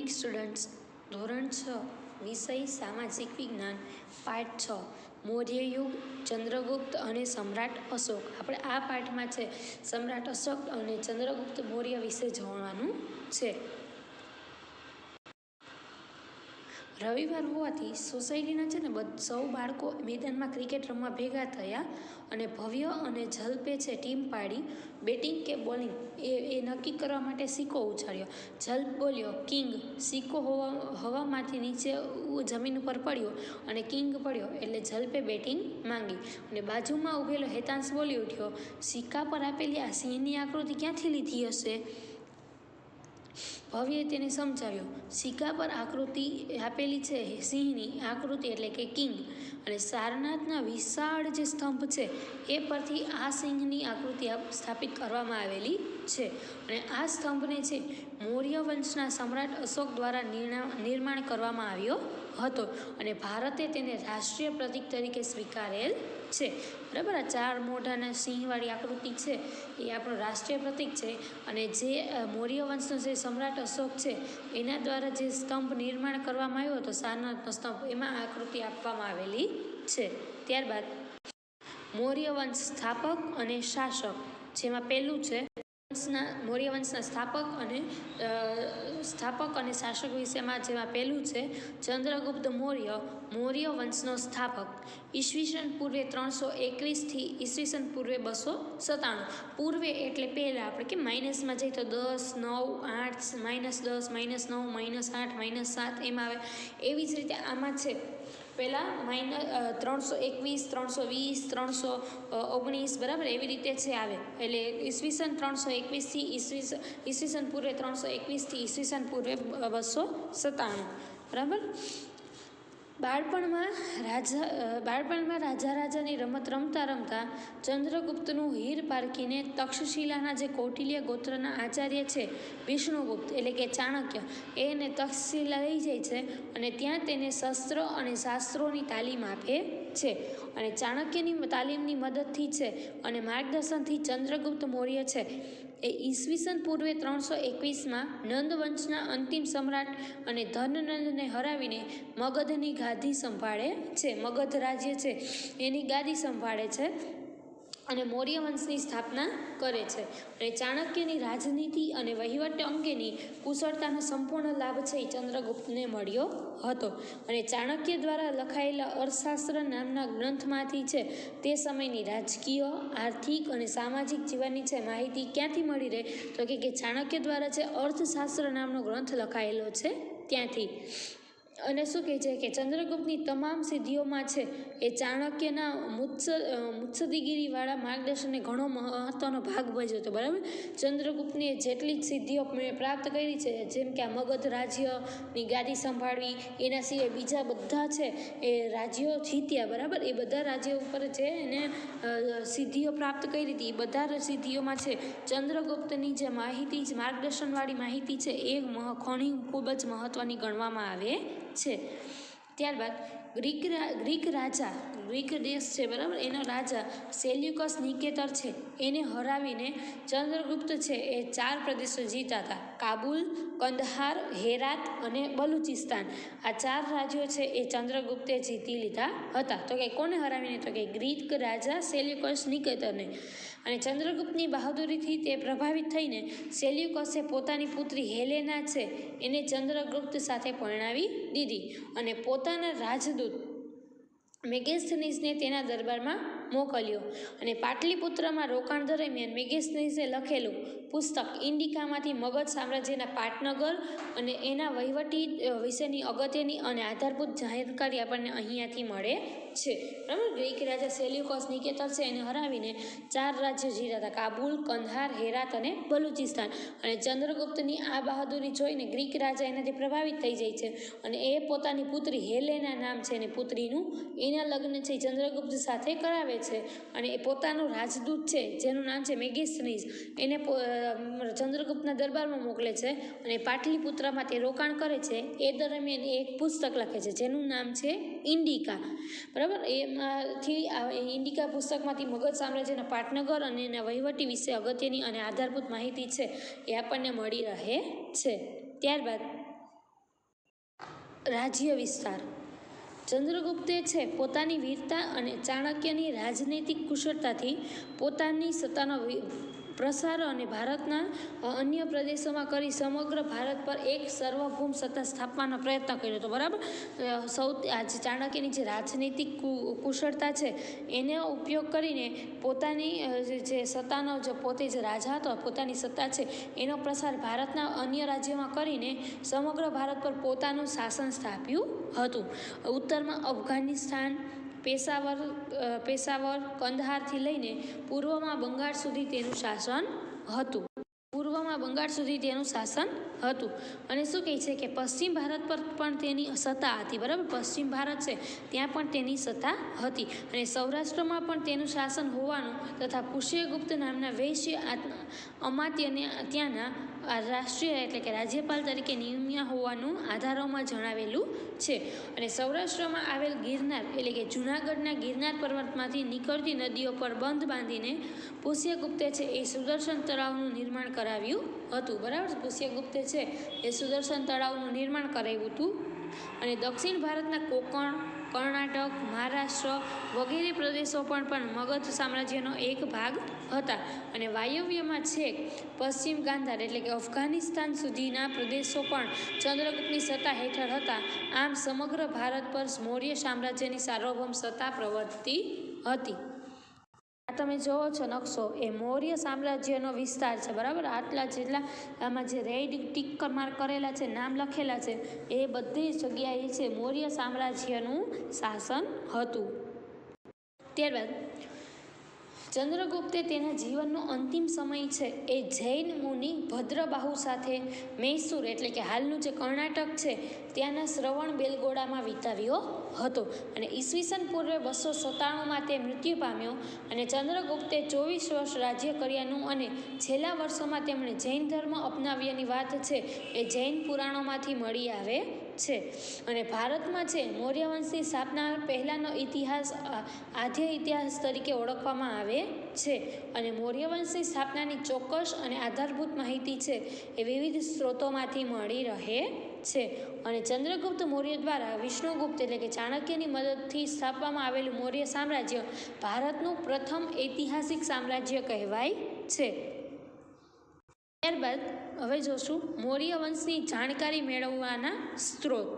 Morning students, ધોરણ છ, વિષય સામાજિક વિજ્ઞાન, પાઠ છ મૌર્ય યુગ ચંદ્રગુપ્ત અને સમ્રાટ અશોક. આપણે આ પાઠમાં છે, સમ્રાટ અશોક અને ચંદ્રગુપ્ત મૌર્ય વિશે જાણવાનું છે. રવિવાર હોવાથી સોસાયટીના છે ને સૌ બાળકો મેદાનમાં ક્રિકેટ રમવા ભેગા થયા અને ભવ્ય અને જલ્પે છે ટીમ પાડી. બેટિંગ કે બોલિંગ એ એ નક્કી કરવા માટે સિક્કો ઉછાળ્યો. જલ્પ બોલ્યો, કિંગ સિક્કો હવા, હવામાંથી નીચે જમીન ઉપર પડ્યો અને કિંગ પડ્યો એટલે જલ્પે બેટિંગ માંગી. અને બાજુમાં ઊભેલો હેતાંશ બોલી ઉઠ્યો, સિક્કા પર આપેલી આ સિંહની આકૃતિ ક્યાંથી લીધી હશે? ભવ્યે તેને સમજાવ્યો. સિક્કા પર આકૃતિ આપેલી છે, સિંહની આકૃતિ એટલે કે કિંગ. અને સારનાથના વિશાળ જે સ્તંભ છે, એ પરથી આ સિંહની આકૃતિ સ્થાપિત કરવામાં આવેલી છે. અને આ સ્તંભને છે, મૌર્ય વંશના સમ્રાટ અશોક દ્વારા નિર્માણ કરવામાં આવ્યો હતો. અને ભારતે તેને રાષ્ટ્રીય પ્રતીક તરીકે સ્વીકારેલ છે. બરાબર? આ ચાર મોઢાના સિંહવાળી આકૃતિ છે, એ આપણું રાષ્ટ્રીય પ્રતીક છે. અને જે મૌર્ય વંશનો જે સમ્રાટ અશોક છે, એના દ્વારા જે સ્તંભ નિર્માણ કરવામાં આવ્યો હતો, સારનાથનો સ્તંભ, એમાં આકૃતિ આપવામાં આવેલી છે. ત્યારબાદ, મૌર્ય વંશ સ્થાપક અને શાસક, જેમાં પહેલું છે વંશના, મૌર્ય વંશના સ્થાપક અને સ્થાપક અને શાસક વિશેમાં જેમાં પહેલું છે, ચંદ્રગુપ્ત મૌર્ય મૌર્ય વંશનો સ્થાપક. ઈસવીસન પૂર્વે ત્રણસો એકવીસથી ઈસવીસન પૂર્વે બસો સત્તાણું. પૂર્વે એટલે પહેલાં આપણે કે માઇનસમાં જઈએ તો દસ, નવ, આઠ, માઇનસ દસ, માઇનસ નવ, માઇનસ આઠ, માઇનસ સાત એમ આવે. એવી જ રીતે આમાં છે પહેલાં માઇનસ ત્રણસો એકવીસ, ત્રણસો વીસ, ત્રણસો ઓગણીસ, બરાબર? એવી રીતે છે આવે. એટલે ઈસવીસન ત્રણસો એકવીસથી ઈસવીસ, ઈસવીસન પૂર્વે ત્રણસો એકવીસથી ઈસવીસન પૂર્વે બસો સત્તાણું. બરાબર? બાળપણમાં રાજા બાળપણમાં રાજા રાજાની રમત રમતા રમતા ચંદ્રગુપ્તનું હીર પારખીને તક્ષશિલાના જે કૌટિલ્ય ગોત્રના આચાર્ય છે, વિષ્ણુગુપ્ત એટલે કે ચાણક્ય, એને તક્ષશિલા લઈ જાય છે અને ત્યાં તેને શસ્ત્ર અને શાસ્ત્રોની તાલીમ આપે છે. અને ચાણક્યની તાલીમની મદદથી છે અને માર્ગદર્શનથી ચંદ્રગુપ્ત મૌર્ય છે. એ ઈસવીસન પૂર્વે ત્રણસો એકવીસમાં નંદ વંશના અંતિમ સમ્રાટ અને ધનનંદને હરાવીને મગધની ગાદી સંભાળે છે. મગધ રાજ્ય છે. એની ગાદી સંભાળે છે. અને મૌર્ય વંશની સ્થાપના કરે છે. અને ચાણક્યની રાજનીતિ અને વહીવટ અંગેની કુશળતાનો સંપૂર્ણ લાભ છે એ ચંદ્રગુપ્તને મળ્યો હતો. અને ચાણક્ય દ્વારા લખાયેલા અર્થશાસ્ત્ર નામના ગ્રંથમાંથી છે તે સમયની રાજકીય, આર્થિક અને સામાજિક જીવનની છે માહિતી ક્યાંથી મળી રહે? તો કે ચાણક્ય દ્વારા છે અર્થશાસ્ત્ર નામનો ગ્રંથ લખાયેલો છે ત્યાંથી. અને શું કહે છે કે ચંદ્રગુપ્તની તમામ સિદ્ધિઓમાં છે એ ચાણક્યના મુત્સ મુત્સદીગીરીવાળા માર્ગદર્શનને ઘણો મહત્ત્વનો ભાગ ભજ્યો હતો, બરાબર? ચંદ્રગુપ્તની જેટલી જ સિદ્ધિઓ પ્રાપ્ત કરી છે, જેમ કે આ મગધ રાજ્યની ગાદી સંભાળવી, એના સિવાય બીજા બધા છે એ રાજ્યો જીત્યા, બરાબર? એ બધા રાજ્યો ઉપર છે એને સિદ્ધિઓ પ્રાપ્ત કરી હતી, એ બધા સિદ્ધિઓમાં છે. ચંદ્રગુપ્તની જે માહિતી, જ માર્ગદર્શનવાળી માહિતી છે, એ ઘણી ખૂબ જ મહત્ત્વની ગણવામાં આવે છે. ત્યારબાદ ગ્રીક ગ્રીક રાજા, ગ્રીક દેશ છે, બરાબર? એનો રાજા સેલ્યુકસ નિકેતર છે. એને હરાવીને ચંદ્રગુપ્ત છે, એ ચાર પ્રદેશો જીતા હતા. કાબુલ, કંદહાર, હેરાત અને બલુચિસ્તાન. આ ચાર રાજ્યો છે, એ ચંદ્રગુપ્તે જીતી લીધા હતા. તો કે કોને હરાવીને? તો કે ગ્રીક રાજા સેલ્યુકસ નિકેતરને. અને ચંદ્રગુપ્તની બહાદુરીથી તે પ્રભાવિત થઈને સેલ્યુકસે પોતાની પુત્રી હેલેના છે, એને ચંદ્રગુપ્ત સાથે પરણાવી દીધી. અને પોતાના રાજદૂત મેગેસ્થનીસને તેના દરબારમાં મોકલ્યો અને પાટલીપુત્રમાં રોકાણ દરમિયાન મેગેસ્થનીસે લખેલું પુસ્તક ઇન્ડિકામાંથી મગધ સામ્રાજ્યના પાટનગર અને એના વહીવટી વિશેની અગત્યની અને આધારભૂત જાણકારી આપણને અહીંયાથી મળે છે. બરાબર? ગ્રીક રાજા સેલ્યુકોસ નિકેતર છે, એને હરાવીને ચાર રાજ્યો જીત્યા હતા. કાબુલ, કંધાર, હેરાત અને બલુચિસ્તાન. અને ચંદ્રગુપ્તની આ બહાદુરી જોઈને ગ્રીક રાજા એનાથી પ્રભાવિત થઈ જાય છે અને એ પોતાની પુત્રી હેલેના નામ છે અને પુત્રીનું એના લગ્ન છે ચંદ્રગુપ્ત સાથે કરાવે છે. અને એ પોતાનું રાજદૂત છે, જેનું નામ છે મેગેસ્ટનીઝ એને ચંદ્રગુપ્તના દરબારમાં મોકલે છે અને પાટલીપુત્રમાં તે રોકાણ કરે છે. એ દરમિયાન એક પુસ્તક લખે છે, જેનું નામ છે ઇન્ડિકા. બરાબર? એમાંથી ઇન્ડિકા પુસ્તકમાંથી મગધ સામ્રાજ્યના પાટનગર અને એના વહીવટી વિશે અગત્યની અને આધારભૂત માહિતી છે એ આપણને મળી રહે છે. ત્યારબાદ રાજ્ય વિસ્તાર. ચંદ્રગુપ્તે છે પોતાની વીરતા અને ચાણક્યની રાજનૈતિક કુશળતાથી પોતાની સત્તાનો પ્રસાર અને ભારતના અન્ય પ્રદેશોમાં કરી સમગ્ર ભારત પર એક સર્વભૂમ સત્તા સ્થાપવાનો પ્રયત્ન કર્યો હતો, બરાબર? સૌ આજે ચાણક્યની જે રાજનૈતિક કુશળતા છે, એનો ઉપયોગ કરીને પોતાની જે સત્તાનો જે પોતે જે રાજા હતો, પોતાની સત્તા છે, એનો પ્રસાર ભારતના અન્ય રાજ્યોમાં કરીને સમગ્ર ભારત પર પોતાનું શાસન સ્થાપ્યું હતું. ઉત્તરમાં અફઘાનિસ્તાન પેશાવર પેશાવર કંદહારથી લઈને પૂર્વમાં બંગાળ સુધી તેનું શાસન હતું. પૂર્વમાં બંગાળ સુધી તેનું શાસન હતું. અને શું કહે છે કે પશ્ચિમ ભારત પર પણ તેની સત્તા હતી, બરાબર? પશ્ચિમ ભારત છે, ત્યાં પણ તેની સત્તા હતી. અને સૌરાષ્ટ્રમાં પણ તેનું શાસન હોવાનું તથા પુષ્યગુપ્ત નામના વૈશ્ય અમાત્યને, ત્યાંના રાષ્ટ્રીય એટલે કે રાજ્યપાલ તરીકે નિયમ્યા હોવાનું આધારોમાં જણાવેલું છે. અને સૌરાષ્ટ્રમાં આવેલ ગિરનાર એટલે કે જૂનાગઢના ગિરનાર પર્વતમાંથી નીકળતી નદીઓ પર બંધ બાંધીને પુષ્યગુપ્તે છે એ સુદર્શન તળાવનું નિર્માણ કરાવ્યું હતું. બરાબર? પુષ્યગુપ્તે છે એ સુદર્શન તળાવનું નિર્માણ કરાવ્યું હતું. અને દક્ષિણ ભારતના કોકણ કર્ણાટક, મહારાષ્ટ્ર વગેરે પ્રદેશો પણ પણ મગધ સામ્રાજ્યનો એક ભાગ હતા. અને વાયવ્યમાં છેક પશ્ચિમ ગાંધાર એટલે કે અફઘાનિસ્તાન સુધીના પ્રદેશો પણ ચંદ્રગુપ્તની સત્તા હેઠળ હતા. આમ સમગ્ર ભારત પર મૌર્ય સામ્રાજ્યની સાર્વભૌમ સત્તા પ્રવર્તતી હતી. આ તમે જોવો છો નકશો, એ મૌર્ય સામ્રાજ્યનો વિસ્તાર છે, બરાબર? આટલા જેટલા આમાં જે રેડ ટીક માર્ક કરેલા છે, નામ લખેલા છે, એ બધી જગ્યાએ છે મૌર્ય સામ્રાજ્યનું શાસન હતું. ત્યારબાદ ચંદ્રગુપ્તે તેના જીવનનો અંતિમ સમય છે એ જૈન મુનિ ભદ્રબાહુ સાથે મૈસૂર, એટલે કે હાલનું જે કર્ણાટક છે, ત્યાંના શ્રવણ બેલગોડામાં વિતાવ્યો હતો. અને ઈસવીસન પૂર્વે બસો સત્તાણુંમાં તે મૃત્યુ પામ્યો અને ચંદ્રગુપ્તે ચોવીસ વર્ષ રાજ્ય કર્યાનું અને છેલ્લા વર્ષોમાં તેમણે જૈન ધર્મ અપનાવ્યાની વાત છે એ જૈન પુરાણોમાંથી મળી આવે છે. અને ભારતમાં છે મૌર્ય વંશની સ્થાપના પહેલાંનો ઇતિહાસ આ- આદ્ય ઇતિહાસ તરીકે ઓળખવામાં આવે છે. અને મૌર્ય વંશની સ્થાપનાની ચોક્કસ અને આધારભૂત માહિતી છે એ વિવિધ સ્ત્રોતોમાંથી મળી રહે છે. અને ચંદ્રગુપ્ત મૌર્ય દ્વારા વિષ્ણુગુપ્ત એટલે કે ચાણક્યની મદદથી સ્થાપવામાં આવેલું મૌર્ય સામ્રાજ્ય ભારતનું પ્રથમ ઐતિહાસિક સામ્રાજ્ય કહેવાય છે. ત્યારબાદ હવે જોશું મૌર્ય વંશની જાણકારી મેળવવાના સ્ત્રોત.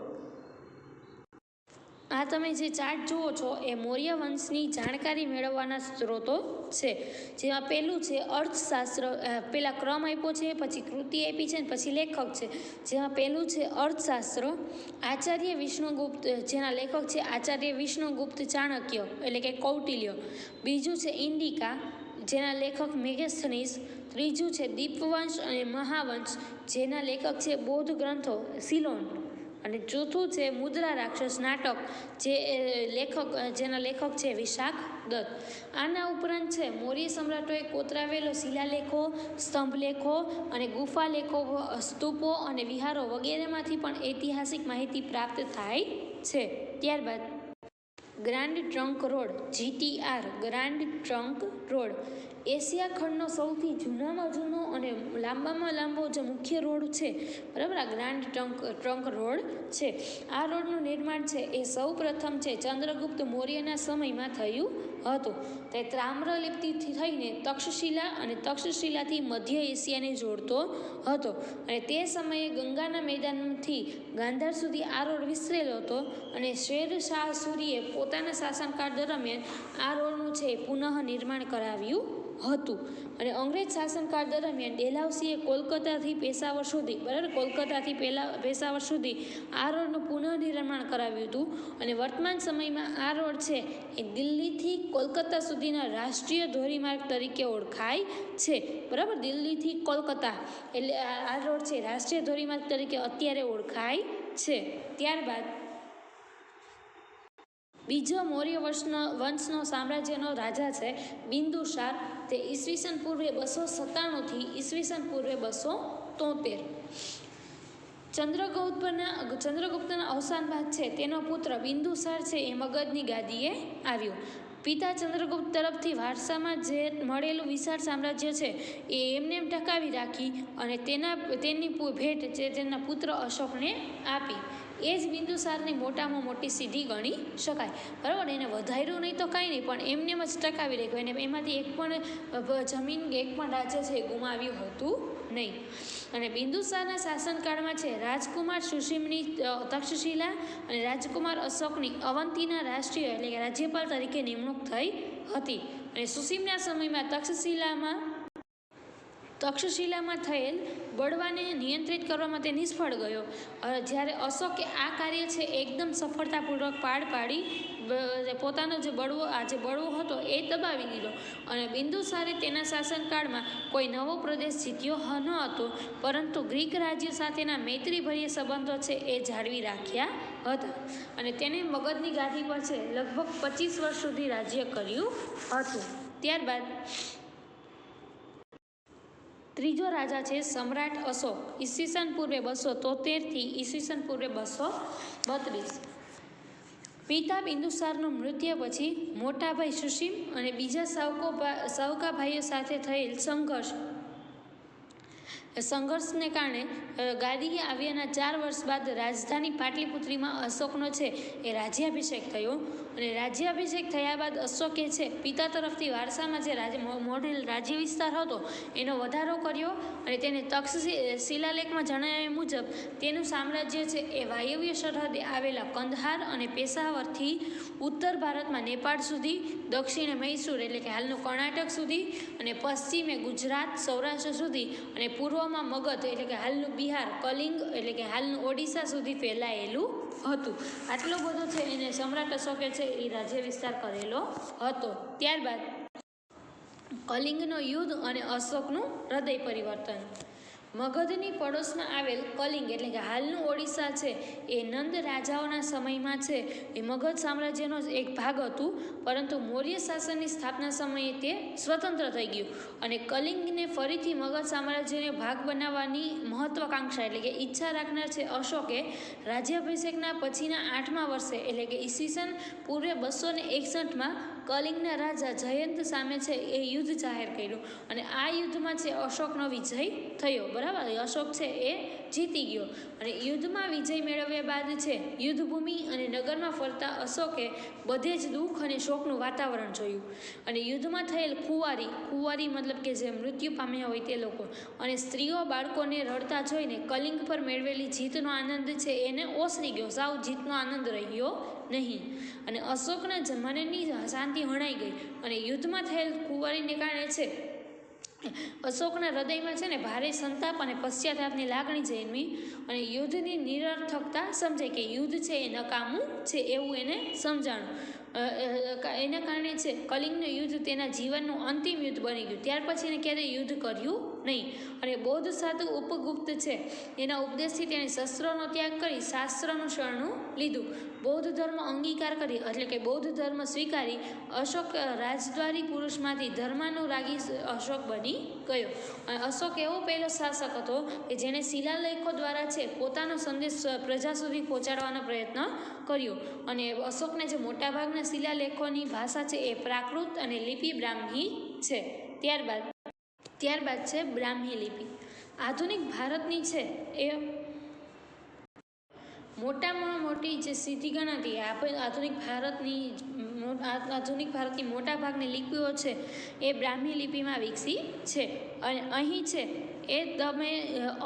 આ તમે જે ચાર્ટ જુઓ છો એ મૌર્ય વંશની જાણકારી મેળવવાના સ્ત્રોતો છે. જેમાં પહેલું છે અર્થશાસ્ત્ર પહેલાં ક્રમ આપ્યો છે, પછી કૃતિ આપી છે પછી લેખક છે. જેમાં પહેલું છે અર્થશાસ્ત્ર, આચાર્ય વિષ્ણુગુપ્ત, જેના લેખક છે આચાર્ય વિષ્ણુગુપ્ત ચાણક્ય, એટલે કે કૌટિલ્ય. બીજું છે ઇન્ડિકા જેના લેખક મેગેસ્થનીસ ત્રીજું છે દીપવંશ અને મહાવંશ, જેના લેખક છે બૌદ્ધ ગ્રંથો સિલોન. અને ચોથું છે મુદ્રા રાક્ષસ નાટક, જે લેખક, જેના લેખક છે વિશાખ દત્ત. આના ઉપરાંત છે મૌર્ય સમ્રાટોએ કોતરાવેલો શિલાલેખો, સ્તંભલેખો અને ગુફાલેખો, સ્તૂપો અને વિહારો વગેરેમાંથી પણ ઐતિહાસિક માહિતી પ્રાપ્ત થાય છે. ત્યારબાદ grand trunk road GTR grand trunk road Asia ખંડનો સૌથી જૂનામાં જૂનો અને લાંબામાં લાંબો જે મુખ્ય રોડ છે, બરાબર? આ ગ્રાન્ડ ટ્રંક ટ્રંક રોડ છે. આ રોડનું નિર્માણ છે એ સૌ પ્રથમ છે ચંદ્રગુપ્ત મૌર્યના સમયમાં થયું હતું. તે તામ્રલિપ્તિથી થઈને તક્ષશિલા અને તક્ષશિલાથી મધ્ય એશિયાને જોડતો હતો અને તે સમયે ગંગાના મેદાનથી ગાંધાર સુધી આ રોડ વિસ્તરેલો હતો અને શેર શાહ સૂરીએ પોતાના શાસનકાળ દરમિયાન આ છે પુનઃ નિર્માણ કરાવ્યું હતું. અને અંગ્રેજ શાસનકાળ દરમિયાન ડેલાઉસીએ કોલકાતાથી પેશાવર સુધી, બરાબર? કોલકાતાથી પેલા પેશાવર સુધી આ રોડનું પુનઃનિર્માણ કરાવ્યું હતું. અને વર્તમાન સમયમાં આ રોડ છે એ દિલ્હીથી કોલકાતા સુધીના રાષ્ટ્રીય ધોરીમાર્ગ તરીકે ઓળખાય છે. બરાબર? દિલ્હીથી કોલકાતા, એટલે આ રોડ છે રાષ્ટ્રીય ધોરીમાર્ગ તરીકે અત્યારે ઓળખાય છે. ત્યારબાદ બીજો મૌર્ય વંશનો વંશનો સામ્રાજ્યનો રાજા છે બિંદુસાર તે ઈસવીસન પૂર્વે બસો સત્તાણુંથી ઈસવીસન પૂર્વે બસો તોતેર. ચંદ્રગુપ્તના ચંદ્રગુપ્તના અવસાન બાદ છે તેનો પુત્ર બિંદુસાર છે એ મગધની ગાદીએ આવ્યો. પિતા ચંદ્રગુપ્ત તરફથી વારસામાં જે મળેલું વિશાળ સામ્રાજ્ય છે એ એમને એમ ટકાવી રાખી અને તેના, તેની ભેટ જે તેના પુત્ર અશોકને આપી. એ જ બિંદુસારની મોટામાં મોટી સિદ્ધિ ગણી શકાય. બરાબર? એને વધાર્યું નહીં તો કાંઈ નહીં, પણ એમને એમ જ ટકાવી રાખ્યું. એને એમાંથી એક પણ જમીન એક પણ રાજ્ય છે એ ગુમાવ્યું હતું નહીં. અને બિંદુસારના શાસનકાળમાં છે, રાજકુમાર સુસીમની તક્ષશિલા અને રાજકુમાર અશોકની અવંતીના રાષ્ટ્રીય એટલે કે રાજ્યપાલ તરીકે નિમણૂક થઈ હતી. અને સુસીમના સમયમાં તક્ષશિલામાં તક્ષશિલામાં થયેલ બળવાને નિયંત્રિત કરવામાં તે નિષ્ફળ ગયો. જ્યારે અશોકે આ કાર્ય છે એકદમ સફળતાપૂર્વક પાડ પાડી પોતાનો જે બળવો, આ જે બળવો હતો એ દબાવી દીધો. અને બિંદુસારે તેના શાસનકાળમાં કોઈ નવો પ્રદેશ જીત્યો ન હતો. પરંતુ ગ્રીક રાજ્ય સાથેના મૈત્રીભર્ય સંબંધો છે એ જાળવી રાખ્યા હતા. અને તેને મગધની ગાદી પર છે લગભગ પચીસ વર્ષ સુધી રાજ્ય કર્યું હતું. ત્યારબાદ ત્રીજો રાજા છે સમ્રાટ અશોક. ઈસવીસન પૂર્વે બસો તોતેરથી ઈસવીસન પૂર્વે બસો બત્રીસ. પિતા બિંદુસારનું મૃત્યુ પછી મોટાભાઈ સુશીમ અને બીજા સાવકો ભા- સાવકા ભાઈઓ સાથે થયેલ સંઘર્ષ સંઘર્ષને કારણે ગાદીએ આવ્યાના ચાર વર્ષ બાદ રાજધાની પાટલીપુત્રીમાં અશોકનો છે એ રાજ્યાભિષેક થયો. અને રાજ્યાભિષેક થયા બાદ અશોકે છે, પિતા તરફથી વારસામાં જે રાજ મોડેલ રાજ્ય વિસ્તાર હતો, એનો વધારો કર્યો. અને તેને તક્ષ શિલાલેખમાં જણાવ્યા મુજબ, તેનું સામ્રાજ્ય છે એ વાયવ્ય સરહદે આવેલા કંદહાર અને પેશાવરથી ઉત્તર ભારતમાં નેપાળ સુધી, દક્ષિણે મૈસૂર એટલે કે હાલનું કર્ણાટક સુધી, અને પશ્ચિમે ગુજરાત, સૌરાષ્ટ્ર સુધી, અને પૂર્વમાં મગધ એટલે કે હાલનું બિહાર, કલિંગ એટલે કે હાલનું ઓડિશા સુધી ફેલાયેલું હતું. આટલો બધો છે એને સમ્રાટ અશોકે છે એ રાજ્ય વિસ્તાર કરેલો હતો. ત્યારબાદ કલિંગનો યુદ્ધ અને અશોકનું હૃદય પરિવર્તન. મગધની પડોશમાં આવેલ કલિંગ એટલે કે હાલનું ઓડિશા છે, એ નંદ રાજાઓના સમયમાં છે. એ મગધ સામ્રાજ્યનો જ એક ભાગ હતું, પરંતુ મૌર્ય શાસનની સ્થાપના સમયે તે સ્વતંત્ર થઈ ગયું અને કલિંગને ફરીથી મગધ સામ્રાજ્યને ભાગ બનાવવાની મહત્વાકાંક્ષા એટલે કે ઈચ્છા રાખનાર છે અશોકે રાજ્યાભિષેકના પછીના આઠમા વર્ષે એટલે કે ઈસવીસન પૂર્વે બસો ને એકસઠમાં કલિંગના રાજા જયંત સામે છે એ યુદ્ધ જાહેર કર્યું. અને આ યુદ્ધમાં છે અશોકનો વિજય થયો. બરાબર? અશોક છે એ જીતી ગયો. અને યુદ્ધમાં વિજય મેળવ્યા બાદ છે, યુદ્ધભૂમિ અને નગરમાં ફરતા અશોકે બધે જ દુઃખ અને શોકનું વાતાવરણ જોયું. અને યુદ્ધમાં થયેલ કુંવારી કુંવારી મતલબ કે જે મૃત્યુ પામ્યા હોય તે લોકો અને સ્ત્રીઓ બાળકોને રડતા જોઈને કલિંગ પર મેળવેલી જીતનો આનંદ છે એને ઓસરી ગયો. સાવ જીતનો આનંદ રહ્યો નહીં. અને અશોકના જમાનાની શાંતિ હણાઈ ગઈ. અને યુદ્ધમાં થયેલ કુંવારીને કારણે છે અશોકના હૃદયમાં છે ને ભારે સંતાપ અને પશ્ચાતાપની લાગણી જન્મી અને યુદ્ધની નિરર્થકતા સમજાય કે યુદ્ધ છે એ નકામું છે એવું એને સમજાણું. એના કારણે છે કલિંગનું યુદ્ધ તેના જીવનનું અંતિમ યુદ્ધ બની ગયું. ત્યાર પછી એને ક્યારેય યુદ્ધ કર્યું? નહીં. અને બૌદ્ધ સાધુ ઉપગુપ્ત છે. એના ઉપદેશથી તેણે શસ્ત્રોનો ત્યાગ કરી શાસ્ત્રનું શરણું લીધું. બૌદ્ધ ધર્મ અંગીકાર કરી એટલે કે બૌદ્ધ ધર્મ સ્વીકારી અશોક રાજદ્વારી પુરુષમાંથી ધર્માનુરાગી અશોક બની ગયો. અને અશોક એવો પહેલો શાસક હતો કે જેણે શિલાલેખો દ્વારા છે પોતાનો સંદેશ પ્રજા સુધી પહોંચાડવાનો પ્રયત્ન કર્યો. અને અશોકને જે મોટાભાગના શિલાલેખોની ભાષા છે એ પ્રાકૃત અને લિપિ બ્રાહ્મી છે. ત્યારબાદ ત્યારબાદ છે બ્રાહ્મી લિપિ. આધુનિક ભારતની છે એ મોટામાં મોટી જે સિદ્ધિ ગણાતી આધુનિક ભારતની આધુનિક ભારતની મોટા ભાગની લિપિઓ છે એ બ્રાહ્મી લિપિમાં વિકસી છે. અને અહીં છે એ તમે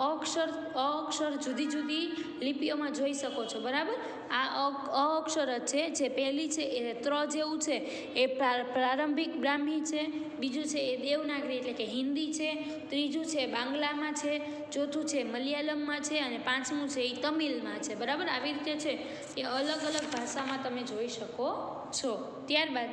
અક્ષર અક્ષર જુદી જુદી લિપિઓમાં જોઈ શકો છો. બરાબર? આ અ- અક્ષર છે, જે પહેલી છે, એ ત્ર જેવું છે. એ પ્રા- પ્રારંભિક બ્રાહ્મી છે, બીજું છે એ દેવનાગરી એટલે કે હિન્દી છે, ત્રીજું છે બાંગ્લામાં છે, ચોથું છે મલયાલમમાં છે અને પાંચમું છે એ તમિલમાં છે. બરાબર? આવી રીતે છે. એ અલગ અલગ ભાષામાં તમે જોઈ શકો છો. ત્યારબાદ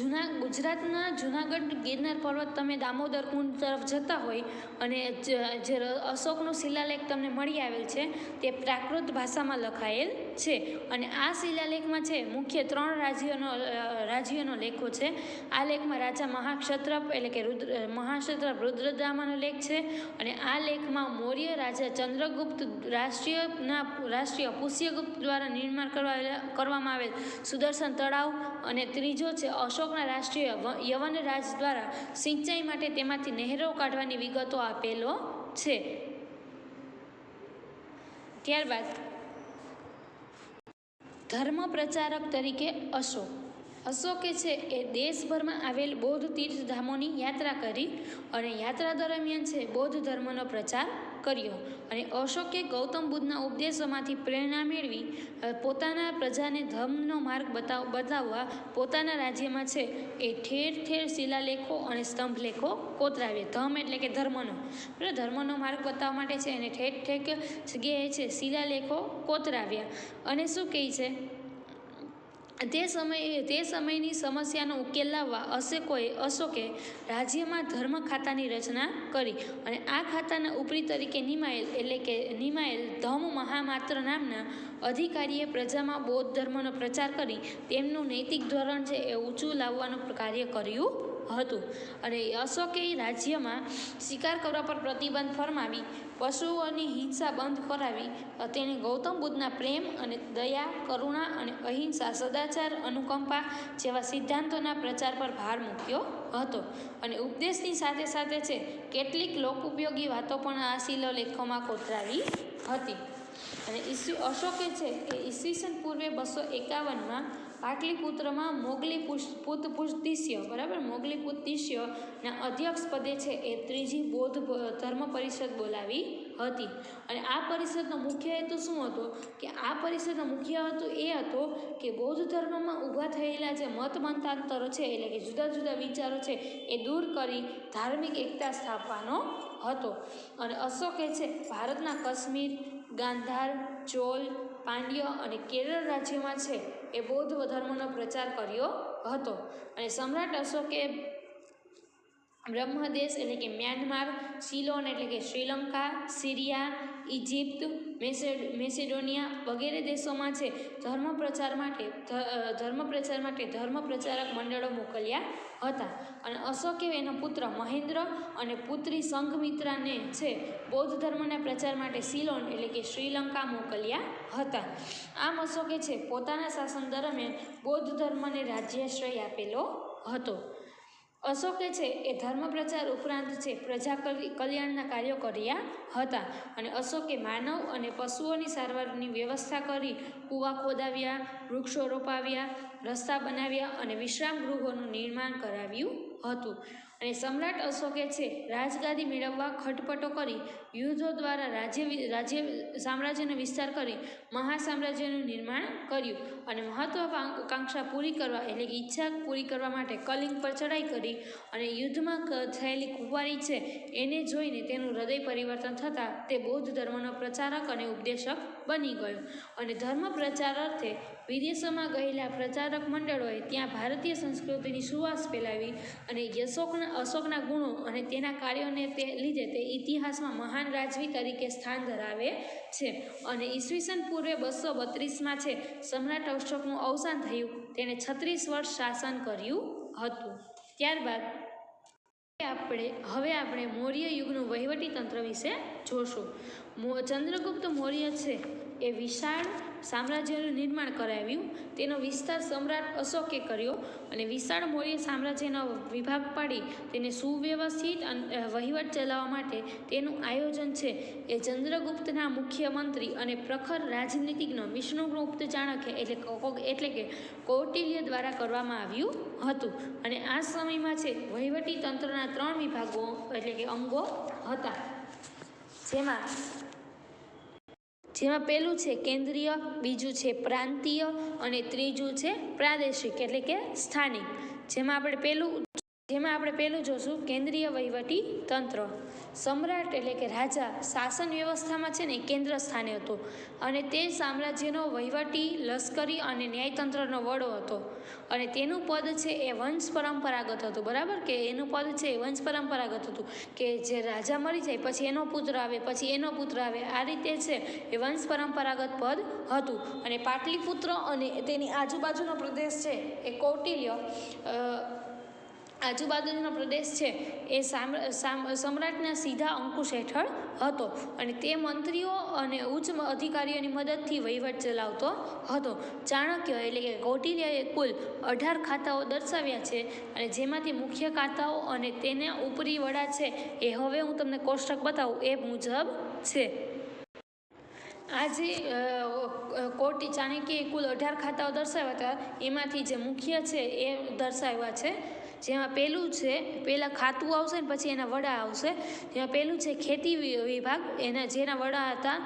જૂના ગુજરાતના જૂનાગઢ ગિરનાર પર્વત તમે દામોદર કુંડ તરફ જતા હોય અને જે અશોકનો શિલાલેખ તમને મળી આવેલ છે, તે પ્રાકૃત ભાષામાં લખાયેલ છે. અને આ શિલાલેખમાં છે, મુખ્ય ત્રણ રાજ્યોનો રાજ્યોનો લેખો છે. આ લેખમાં રાજા મહાક્ષત્રપ એટલે કે રુદ્ર, મહાક્ષત્રપ રુદ્રદામાનો લેખ છે અને આ લેખમાં મૌર્ય રાજા ચંદ્રગુપ્ત રાષ્ટ્રીયના રાષ્ટ્રીય પુષ્યગુપ્ત દ્વારા નિર્માણ કરવા કરવામાં આવેલ સુદર્શન તળાવ અને ત્રીજો છે, અશોકના રાષ્ટ્રીય યવન રાજ દ્વારા સિંચાઈ માટે તેમાંથી નહેરો કાઢવાની વિગતો આપેલો છે. ત્યારબાદ ધર્મ પ્રચારક તરીકે અશોક. અશોકે છે એ દેશભરમાં આવેલ બૌદ્ધ તીર્થધામોની યાત્રા કરી અને યાત્રા દરમિયાન છે બૌદ્ધ ધર્મનો પ્રચાર કર્યો અને અશોકે ગૌતમ બુદ્ધના ઉપદેશોમાંથી પ્રેરણા મેળવી પોતાના પ્રજાને ધર્મનો માર્ગ બતાવ, બતાવવા પોતાના રાજ્યમાં છે. એ ઠેર ઠેર શિલાલેખો અને સ્તંભલેખો કોતરાવ્યા. ધમ એટલે કે ધર્મનો. એટલે ધર્મનો માર્ગ બતાવવા માટે છે એને ઠેર ઠેક જગ્યાએ છે, શિલાલેખો કોતરાવ્યા. અને શું કહે છે? તે સમયે, તે સમયની સમસ્યાનો ઉકેલ લાવવા અશોકોએ અશોકે રાજ્યમાં ધર્મ ખાતાની રચના કરી અને આ ખાતાના ઉપરી તરીકે નિમાયેલ, એટલે કે નિમાયેલ ધમ મહામાત્ર નામના અધિકારીએ પ્રજામાં બૌદ્ધ ધર્મનો પ્રચાર કરી તેમનું નૈતિક ધોરણ છે એ ઊંચું લાવવાનું કાર્ય કર્યું હતું. અને અશોકે રાજ્યમાં શિકાર કરવા પર પ્રતિબંધ ફરમાવી, પશુઓની હિંસા બંધ કરાવી તેણે ગૌતમ બુદ્ધના પ્રેમ અને દયા, કરુણા અને અહિંસા, સદાચાર, અનુકંપા જેવા સિદ્ધાંતોના પ્રચાર પર ભાર મૂક્યો હતો. અને ઉપદેશની સાથે સાથે છે, કેટલીક લોકોપયોગી વાતો પણ આ શિલાલેખોમાં કોતરાવી હતી. અને ઈસુ, અશોકે છે કે ઈસવીસન પૂર્વે બસો એકાવનમાં પાટલીપુત્રમાં મોગલી પુષ્તિષ્ય બરાબર? મોગલી પુતિષ્યના અધ્યક્ષ પદે છે એ ત્રીજી બૌદ્ધ ધર્મ પરિષદ બોલાવી હતી. અને આ પરિષદનો મુખ્ય હેતુ શું હતો? કે આ પરિષદનો મુખ્ય હેતુ એ હતો કે બૌદ્ધ ધર્મમાં ઊભા થયેલા જે મત મતાંતરો છે, એટલે કે જુદા જુદા વિચારો છે, એ દૂર કરી ધાર્મિક એકતા સ્થાપવાનો હતો. અને અશોકે છે, ભારતના કાશ્મીર, ગાંધાર, ચોલ પાંડ્ય અને કેરળ રાજ્યમાં છે એ બૌદ્ધ ધર્મનો પ્રચાર કર્યો હતો. અને સમ્રાટ અશોકે બ્રહ્મદેશ એટલે કે મ્યાનમાર સિલોન એટલે કે શ્રીલંકા, સિરિયા ઇજિપ્ત મેસેડ મેસેડોનિયા વગેરે દેશોમાં છે. ધર્મ પ્રચાર માટે ધર્મ પ્રચાર માટે ધર્મ પ્રચારક મંડળો મોકલ્યા હતા. અને અશોકે એનો પુત્ર મહેન્દ્ર અને પુત્રી સંઘમિત્રાને છે, બૌદ્ધ ધર્મના પ્રચાર માટે સિલોન એટલે કે શ્રીલંકા મોકલ્યા હતા. આમ અશોકે છે, પોતાના શાસન દરમિયાન બૌદ્ધ ધર્મને રાજ્યાશ્રય આપેલો હતો. અશોકે છે એ ધર્મ પ્રચાર ઉપરાંત છે પ્રજા કલ્ય- કલ્યાણના કાર્યો કર્યા હતા અને અશોકે માનવ અને પશુઓની સારવારની વ્યવસ્થા કરી કૂવા ખોદાવ્યા, વૃક્ષો રોપાવ્યા, રસ્તા બનાવ્યા અને વિશ્રામ ગૃહોનું નિર્માણ કરાવ્યું હતું. અને સમ્રાટ અશોકે છે રાજગાદી મેળવવા ખટપટો કરી, યુદ્ધો દ્વારા રાજ્ય રાજ્ય સામ્રાજ્યનો વિસ્તાર કરી મહાસામ્રાજ્યનું નિર્માણ કર્યું અને મહત્વાકાંક્ષા પૂરી કરવા એટલે કે ઈચ્છા પૂરી કરવા માટે કલિંગ પર ચડાઈ કરી અને યુદ્ધમાં થયેલી કુંવારી છે એને જોઈને તેનું હૃદય પરિવર્તન થતાં તે બૌદ્ધ ધર્મનો પ્રચારક અને ઉપદેશક બની ગયો. અને ધર્મ પ્રચાર અર્થે વિદેશોમાં ગયેલા પ્રચારક મંડળોએ ત્યાં ભારતીય સંસ્કૃતિની સુવાસ ફેલાવી અને અશોકના અશોકના ગુણો અને તેના કાર્યોને તે લીધે તે ઇતિહાસમાં મહાન રાજવી તરીકે સ્થાન ધરાવે છે. અને ઈસવીસન પૂર્વે બસો બત્રીસમાં છે, સમ્રાટ અશોકનું અવસાન થયું. તેણે છત્રીસ વર્ષ શાસન કર્યું હતું. ત્યારબાદ આપણે, હવે આપણે મૌર્ય યુગનું વહીવટી તંત્ર વિશે જોશું. ચંદ્રગુપ્ત મૌર્ય છે એ વિશાળ સામ્રાજ્યનું નિર્માણ કરાવ્યું. તેનો વિસ્તાર સમ્રાટ અશોકે કર્યો અને વિશાળ મૌર્ય સામ્રાજ્યનો વિભાગ પાડી તેને સુવ્યવસ્થિત અને વહીવટ ચલાવવા માટે તેનું આયોજન છે. એ ચંદ્રગુપ્તના મુખ્યમંત્રી અને પ્રખર રાજનીતિજ્ઞ વિષ્ણુગુપ્ત ચાણક્ય એટલે એટલે કે કૌટિલ્ય દ્વારા કરવામાં આવ્યું હતું. અને આ સમયમાં છે વહીવટી તંત્રના ત્રણ વિભાગો એટલે કે અંગો હતા. જેમાં જેમાં પહેલું છે કેન્દ્રીય, બીજું છે પ્રાંતીય અને ત્રીજું છે પ્રાદેશિક, એટલે કે સ્થાનિક. જેમાં આપણે પહેલું જેમાં આપણે પહેલું જોશું કેન્દ્રીય વહીવટી તંત્ર. સમ્રાટ એટલે કે રાજા શાસન વ્યવસ્થામાં છે ને કેન્દ્ર સ્થાને હતો અને તે સામ્રાજ્યનો વહીવટી, લશ્કરી અને ન્યાયતંત્રનો વડો હતો. અને તેનું પદ છે એ વંશ પરંપરાગત હતું, બરાબર? કે એનું પદ છે એ વંશ પરંપરાગત હતું. કે જે રાજા મરી જાય, પછી એનો પુત્ર આવે, પછી એનો પુત્ર આવે, આ રીતે છે એ વંશ પરંપરાગત પદ હતું. અને પાટલીપુત્ર અને તેની આજુબાજુનો પ્રદેશ છે એ કૌટિલ્ય આજુબાજુનો પ્રદેશ છે, એ સામ સામ, સમ્રાટના સીધા અંકુશ હેઠળ હતો અને તે મંત્રીઓ અને ઉચ્ચ અધિકારીઓની મદદથી વહીવટ ચલાવતો હતો. ચાણક્ય એટલે કે કૌટિલ્યએ કુલ અઢાર ખાતાઓ દર્શાવ્યા છે અને જેમાંથી મુખ્ય ખાતાઓ અને તેના ઉપરી વડા છે, એ હવે હું તમને કોષ્ટક બતાવું, એ મુજબ છે. આજે કોટી ચાણક્યએ કુલ અઢાર ખાતાઓ દર્શાવ્યા હતા, એમાંથી જે મુખ્ય છે, એ દર્શાવ્યા છે. જેમાં પહેલું છે પહેલાં ખાતું આવશે ને પછી એના વડા આવશે. જેમાં પહેલું છે, ખેતી વિભાગ, એના જેના વડા હતા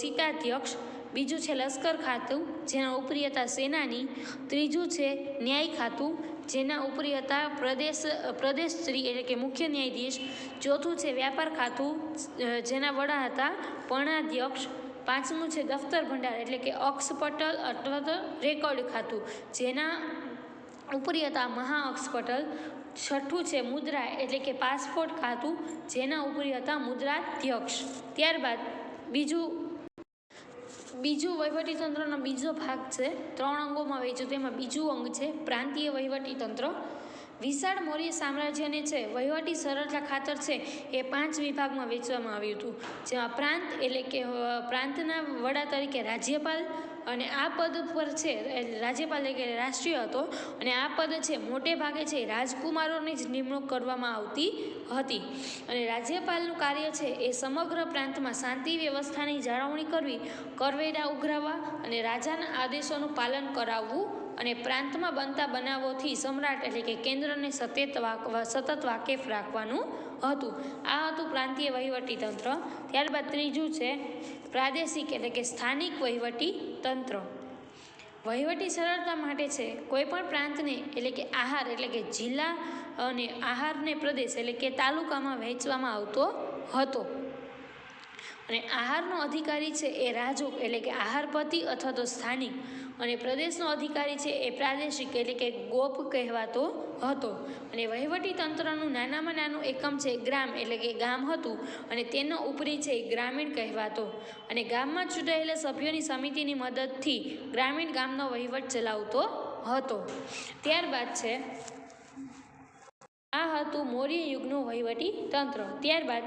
સીતાધ્યક્ષ. બીજું છે, લશ્કર ખાતું, જેના ઉપરી હતા સેનાની. ત્રીજું છે, ન્યાય ખાતું, જેના ઉપરી હતા પ્રદેશ પ્રદેશ શ્રી એટલે કે મુખ્ય ન્યાયાધીશ. ચોથું છે, વ્યાપાર ખાતું જેના વડા હતા પણાધ્યક્ષ. પાંચમું છે, દફતર ભંડાર એટલે કે અક્ષપટલ અથવા તો રેકોર્ડ ખાતું, જેના ઉપરી હતા મહા અક્ષપટલ, છઠ્ઠું છે મુદ્રા એટલે કે પાસપોર્ટ ખાતું, જેના ઉપરી હતા મુદ્રાધ્યક્ષ. ત્યારબાદ બીજું બીજું વહીવટીતંત્રનો બીજો ભાગ છે, ત્રણ અંગોમાં વહેંચ્યું, તેમાં બીજું અંગ છે, પ્રાંતીય વહીવટીતંત્ર. વિશાળ મૌર્ય સામ્રાજ્યને છે, વહીવટી સરળતા ખાતર છે, એ પાંચ વિભાગમાં વહેંચવામાં આવ્યું હતું. જેમાં પ્રાંત એટલે કે પ્રાંતના વડા તરીકે રાજ્યપાલ અને આ પદ પર છે રાજ્યપાલ એટલે કે રાષ્ટ્રીય હતો અને આ પદ છે, મોટે ભાગે છે રાજકુમારોની જ નિમણૂક કરવામાં આવતી હતી. અને રાજ્યપાલનું કાર્ય છે, એ સમગ્ર પ્રાંતમાં શાંતિ વ્યવસ્થાની જાળવણી કરવી, કરવેરા ઉઘરાવવા અને રાજાના આદેશોનું પાલન કરાવવું અને પ્રાંતમાં બનતા બનાવોથી સમ્રાટ એટલે કે કેન્દ્રને સતત સતત વાકેફ રાખવાનું હતું. આ હતું પ્રાંતીય વહીવટી તંત્ર. ત્યારબાદ ત્રીજું છે પ્રાદેશિક એટલે કે સ્થાનિક વહીવટી તંત્ર. વહીવટી સરળતા માટે છે કોઈપણ પ્રાંતને એટલે કે આહાર એટલે કે જિલ્લા અને આહારને પ્રદેશ એટલે કે તાલુકામાં વહેંચવામાં આવતો હતો. અને આહારનો અધિકારી છે એ રાજુક એટલે કે આહારપતિ અથવા તો સ્થાનિક. અને પ્રદેશનો અધિકારી છે એ પ્રાદેશિક એટલે કે ગોપ કહેવાતો હતો. અને વહીવટી તંત્રનું નાનામાં નાનું એકમ છે ગ્રામ એટલે કે ગામ હતું અને તેનો ઉપરી છે ગ્રામીણ કહેવાતો. અને ગામમાં ચૂંટાયેલા સભ્યોની સમિતિની મદદથી ગ્રામીણ ગામનો વહીવટ ચલાવતો હતો. ત્યારબાદ છે, આ હતું મૌર્ય યુગનું વહીવટી તંત્ર. ત્યારબાદ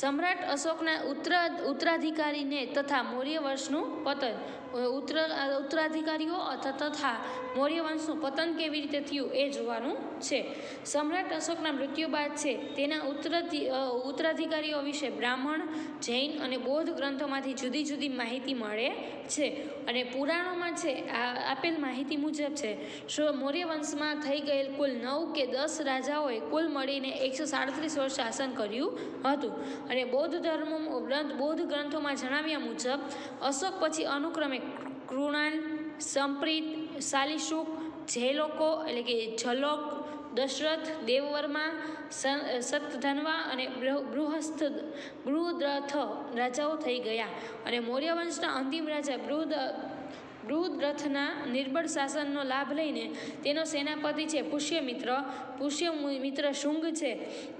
સમ્રાટ અશોકના ઉત્તર ઉત્તરાધિકારીને તથા મૌર્ય વંશનું પતન ઉત્તર, ઉત્તરાધિકારીઓ તથા મૌર્ય વંશનું પતન કેવી રીતે થયું એ જોવાનું છે. સમ્રાટ અશોકના મૃત્યુ બાદ છે તેના ઉત્તરાધિ ઉત્તરાધિકારીઓ વિશે બ્રાહ્મણ, જૈન અને બૌદ્ધ ગ્રંથોમાંથી જુદી જુદી માહિતી મળે છે અને પુરાણોમાં છે, આ, આપેલ માહિતી મુજબ છે મૌર્ય વંશમાં થઈ ગયેલ કુલ નવ કે દસ રાજાઓએ કુલ મળીને એકસો સાડત્રીસ વર્ષ શાસન કર્યું હતું. અને બૌદ્ધ ધર્મ ગ્રંથ, બૌદ્ધ ગ્રંથોમાં જણાવ્યા મુજબ, અશોક પછી અનુક્રમે કૃણાન, સંપ્રીત શાલિશુક જે લોકો એટલે કે જલોક દશરથ, દેવવર્મા સતધનવા અને બૃહસ્થ, બૃહદ્રથ રાજાઓ થઈ ગયા. અને મૌર્ય વંશના અંતિમ રાજા બૃહદ બૃહદ્રથના નિર્બળ શાસનનો લાભ લઈને તેનો સેનાપતિ છે પુષ્યમિત્ર. પુષ્યમિત્ર શુંગ છે.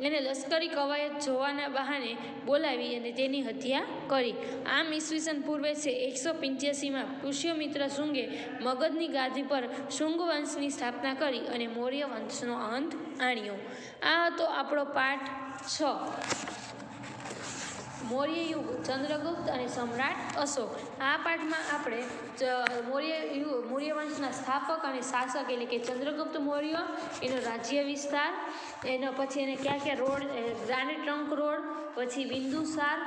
એને લશ્કરી કવાયત જોવાના બહાને બોલાવી અને તેની હત્યા કરી. આમ ઈસવીસન પૂર્વે છે એકસો પંચ્યાસીમાં પુષ્યમિત્ર શુંગે મગધની ગાદી પર શુંગ વંશની સ્થાપના કરી અને મૌર્ય વંશનો અંત આણ્યો. આ હતો આપણો પાઠ છ. મૌર્ય યુગ ચંદ્રગુપ્ત અને સમ્રાટ અશોક. આ પાઠમાં આપણે મૌર્ય યુગ મૌર્ય વંશના સ્થાપક અને શાસક એટલે કે ચંદ્રગુપ્ત મૌર્ય, એનો રાજ્ય વિસ્તાર, એનો પછી એને કયા કયા રોડ ગ્રાનેટ ટ્રંક રોડ, પછી બિંદુસાર,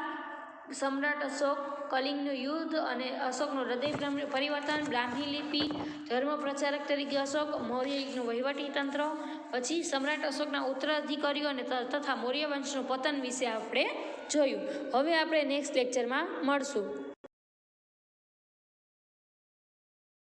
સમ્રાટ અશોક, કલિંગનું યુદ્ધ અને અશોકનું હૃદય પરિવર્તન, બ્રાહ્મી લિપિ, ધર્મ પ્રચારક તરીકે અશોક મૌર્ય યુગનું વહીવટી તંત્ર, પછી સમ્રાટ અશોકના ઉત્તરાધિકારીઓ અને તથા મૌર્ય વંશનું પતન વિશે આપણે જોયું. હવે આપણે નેક્સ્ટ લેક્ચરમાં મળશું.